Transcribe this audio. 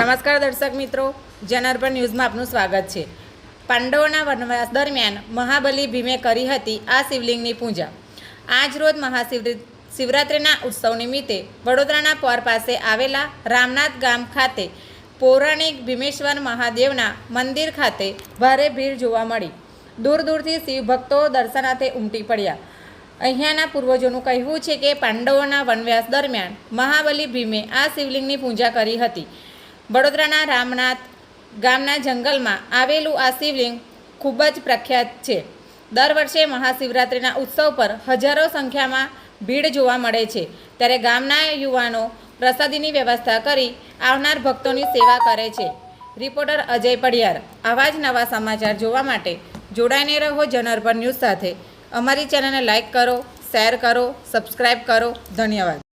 નમસ્કાર દર્શક મિત્રો, જનાર્પણ ન્યૂઝમાં આપનું સ્વાગત છે. પાંડવોના વનવાસ દરમિયાન મહાબલી ભીમે કરી હતી આ શિવલિંગની પૂજા. આજ રોજ મહાશિવરી, શિવરાત્રિના ઉત્સવ નિમિત્તે વડોદરાના પોર પાસે આવેલા રામનાથ ગામ ખાતે પૌરાણિક ભીમેશ્વર મહાદેવના મંદિર ખાતે ભારે ભીડ જોવા મળી. દૂર દૂરથી શિવભક્તો દર્શનાર્થે ઉમટી પડ્યા. અહીંયાના પૂર્વજોનું કહેવું છે કે પાંડવોના વનવ્યાસ દરમિયાન મહાબલી ભીમે આ શિવલિંગની પૂજા કરી હતી. વડોદરાના રામનાથ ગામના જંગલમાં આવેલું આ શિવલિંગ ખૂબ જ પ્રખ્યાત છે. દર વર્ષે મહાશિવરાત્રિના ઉત્સવ પર હજારો સંખ્યામાં ભીડ જોવા મળે છે. ત્યારે ગામના યુવાનો પ્રસાદીની વ્યવસ્થા કરી આવનાર ભક્તોની સેવા કરે છે. રિપોર્ટર અજય પડિયાર, આવા જ નવા સમાચાર જોવા માટે જોડાઈને રહો જનઅર્બન ન્યૂઝ સાથે. અમારી ચેનલને લાઇક કરો, શેર કરો સબસ્ક્રાઈબ કરો. ધન્યવાદ.